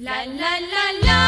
La la la la